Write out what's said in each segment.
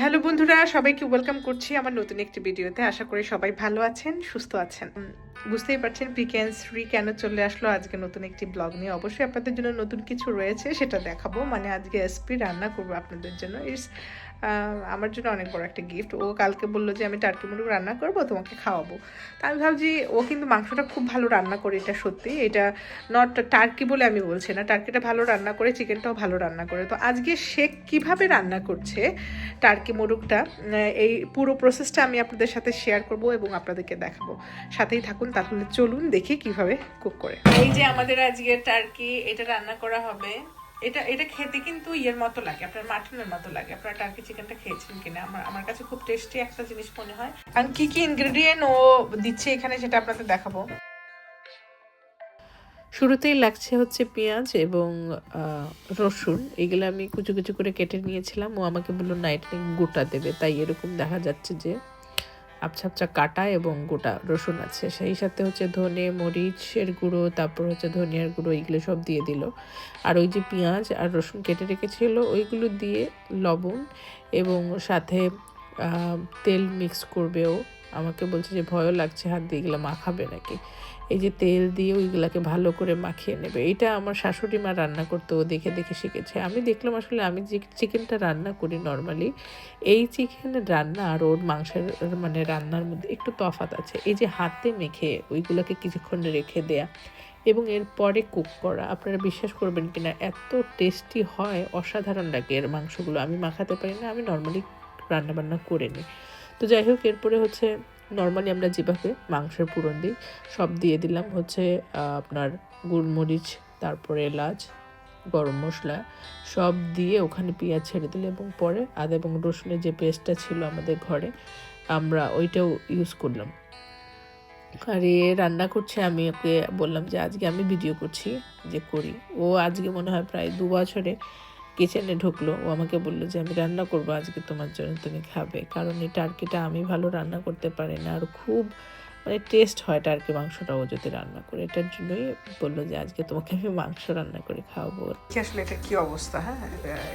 Hello বন্ধুরা, সবাইকে welcome করছি আমার নতুন একটি ভিডিওতে আশা করি সবাই ভালো আছেন, সুস্থ আছেন। বুঝতেই পারছেন পিকেন্স ফ্রি কেন চলে আসলো? আজকে নতুন একটি ব্লগ নিয়ে অবশ্যই আপনাদের জন্য নতুন কিছু রয়েছে, সেটা দেখাবো। মানে আজকে এসপি রান্না করব আপনাদের জন্য। ইটস আমার জন্য অনেক বড় একটা গিফট ও কালকে বলল যে, আমি টার্কি মুরগ রান্না করব, তোমাকে খাওয়াবো। তা আমি ভাবছি, ও কিন্তু মাংসটা খুব ভালো রান্না করে, এটা সত্যি। এটা নট টার্কি বলে আমি বলছি না। টার্কিটা ভালো রান্না করে চিকেনটাও ভালো রান্না করে। তো আজকে সে কীভাবে রান্না করছে টার্কি মোরগটা? এই পুরো প্রসেসটা আমি আপনাদের সাথে শেয়ার করব এবং আপনাদেরকে দেখাবো। সাথেই থাকুন। তাহলে চলুন দেখি কীভাবে কুক করে। এই যে আমাদের আজকে টার্কি এটা রান্না করা হবে। এটা এটা খেতে কিন্তু ইয়ের মতো লাগে আপনার মাটনের মতো লাগে। আপনার টার্কি চিকেনটা খেয়েছেন কিনা? আমার আমার কাছে খুব টেস্টি একটা জিনিস মনে হয়। আর কি কি ইনগ্রেডিয়েন্ট ও দিচ্ছে এখানে সেটা আপনাদের দেখাবো। শুরুতেই লাগছে হচ্ছে পেঁয়াজ এবং আহ, রসুন। এগুলো আমি কুচু কুচু করে কেটে নিয়েছিলাম। ও আমাকে বলল না এটা গোটা দেবে। তাই এরকম দেখা যাচ্ছে যে আবছা আবছা কাটা এবং গোটা রসুন আছে। সেই সাথে হচ্ছে ধনে মরিচের গুঁড়ো, তারপর হচ্ছে ধনিয়ার গুঁড়ো, এইগুলো সব দিয়ে দিল। আর ওই যে পেঁয়াজ আর রসুন কেটে রেখেছিল, ওইগুলো দিয়ে লবণ এবং সাথে তেল মিক্স করবে ও। আমাকে বলছে যে, ভয়ও লাগছে, হাত দিয়ে এগুলো মাখাবে নাকি? এই যে তেল দিয়ে ওইগুলাকে ভালো করে মাখিয়ে নেবে। এটা আমার শাশুড়ি মা রান্না করতে ও দেখে দেখে শিখেছে। আমি দেখলাম আসলে আমি যে চিকেনটা রান্না করি নর্মালি, এই চিকেন রান্না আর ওর মাংসের মানে রান্নার মধ্যে একটু তফাৎ আছে। এই যে হাতে মেখে ওইগুলোকে কিছুক্ষণ রেখে দেয়া এবং এরপরে কুক করা, আপনারা বিশ্বাস করবেন কিনা, এত টেস্টি হয়, অসাধারণ লাগে এর মাংসগুলো। আমি মাখাতে পারি না, আমি নর্মালি রান্না বান্না করে নিই। তো যাই হোক, এরপরে হচ্ছে নর্মালি আমরা যেভাবে মাংসের পুরন দিই, সব দিয়ে দিলাম হচ্ছে আপনার গোলমরিচ তারপরে এলাচ, গরম মশলা, সব দিয়ে ওখানে পেঁয়াজ ছেড়ে দিল এবং পরে আদা এবং রসুনের যে পেস্টটা ছিল আমাদের ঘরে, আমরা ওইটাও ইউজ করলাম। আর এ রান্না করছে, আমি ওকে বললাম যে, আজকে আমি ভিডিও করছি যে করি। ও আজকে মনে হয় প্রায় দু বছরে কিচেনে ঢুকলো। ও আমাকে বলল যে, আমি রান্না করব আজকে তোমার জন্য, তুমি খাবে। কারণ এই টার্কিটা আমি ভালো রান্না করতে পারি না। আর খুব মানে টেস্ট হয় টার্কি মাংসটা ও যদি রান্না করে। এটার জন্যই বলল যে, আজকে তোমাকে আমি মাংস রান্না করে খাওয়াবো। আসলে এটা কি অবস্থা হ্যাঁ?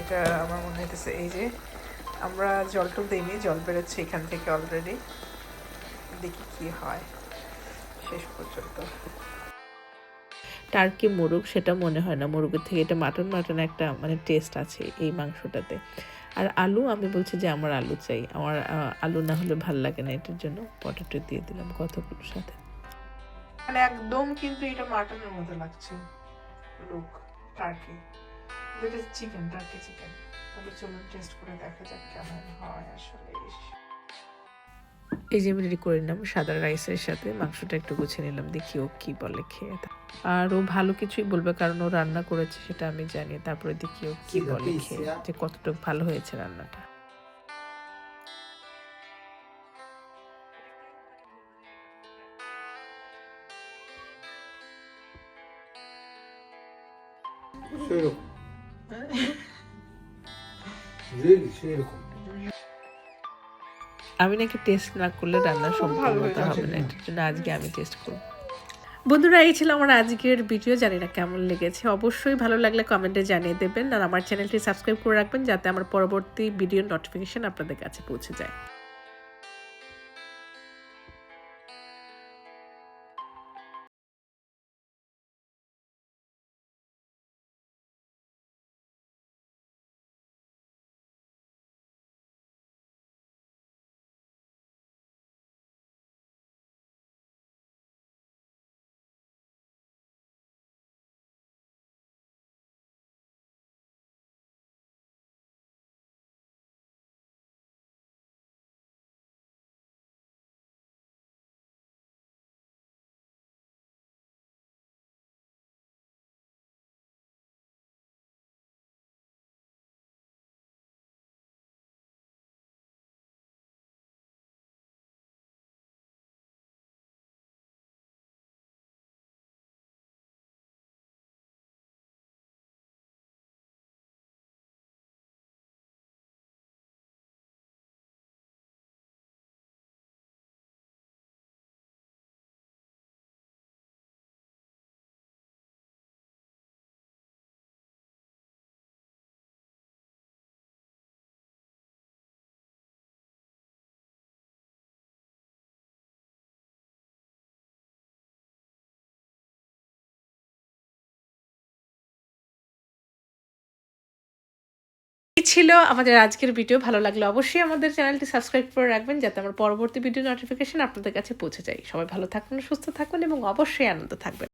এটা আমার মনে হইতেছে এই যে, আমরা জলটু দিইনি, জল বেরোচ্ছে এখান থেকে অলরেডি দেখি কি হয়, শেষ পর্যন্ত। টার্কি মোরগ সেটা মনে হয় না। মোরগের থেকে এটা মাটন মাটন একটা মানে টেস্ট আছে এই মাংসটাতে। আর আলু, আমি বলছি যে আমার আলু চাই। আমার আলু না হলে ভালো লাগে না এটার জন্য। পটেটো দিয়ে দিলাম কতগুলোর সাথে। মানে একদম কিন্তু এটা মাটনের মতো লাগছে। লুক টার্কি যেটা চিকেন টার্কি চিকেন তাহলে চলুন টেস্ট করে দেখা যাক কেমন হয় আসলে। এই যে আমি রেডি করে নিলাম সাদা রাইসের সাথে মাংসটা একটু গুছিয়ে নিলাম দেখি ও কি বলে খেয়ে। আর ও ভালো কিছুই বলবে কারণ ও রান্না করেছে সেটা আমি জানি তারপরে দেখি ও কি বলে খেয়ে যে কতটুকু ভালো হয়েছে রান্নাটা। সেরকম। রিয়েলি সেরকম। আমি নাকি টেস্ট না করলে রান্না সম্পূর্ণ হবে না। এটার জন্য আজকে আমি টেস্ট করব। বন্ধুরা এই ছিল আমার আজকের ভিডিও জানি না কেমন লেগেছে। অবশ্যই ভালো লাগলে কমেন্টে জানিয়ে দেবেন। আর আমার চ্যানেলটি সাবস্ক্রাইব করে রাখবেন যাতে আমার পরবর্তী ভিডিও নোটিফিকেশন আপনাদের কাছে পৌঁছে যায়। ছিল আমাদের আজকের ভিডিও। ভালো লাগলে অবশ্যই আমাদের চ্যানেলটি সাবস্ক্রাইব করে রাখবেন, যাতে আমার পরবর্তী ভিডিও নোটিফিকেশন আপনাদের কাছে পৌঁছে যায়। সবাই ভালো থাকুন, সুস্থ থাকুন এবং অবশ্যই আনন্দ থাকবেন।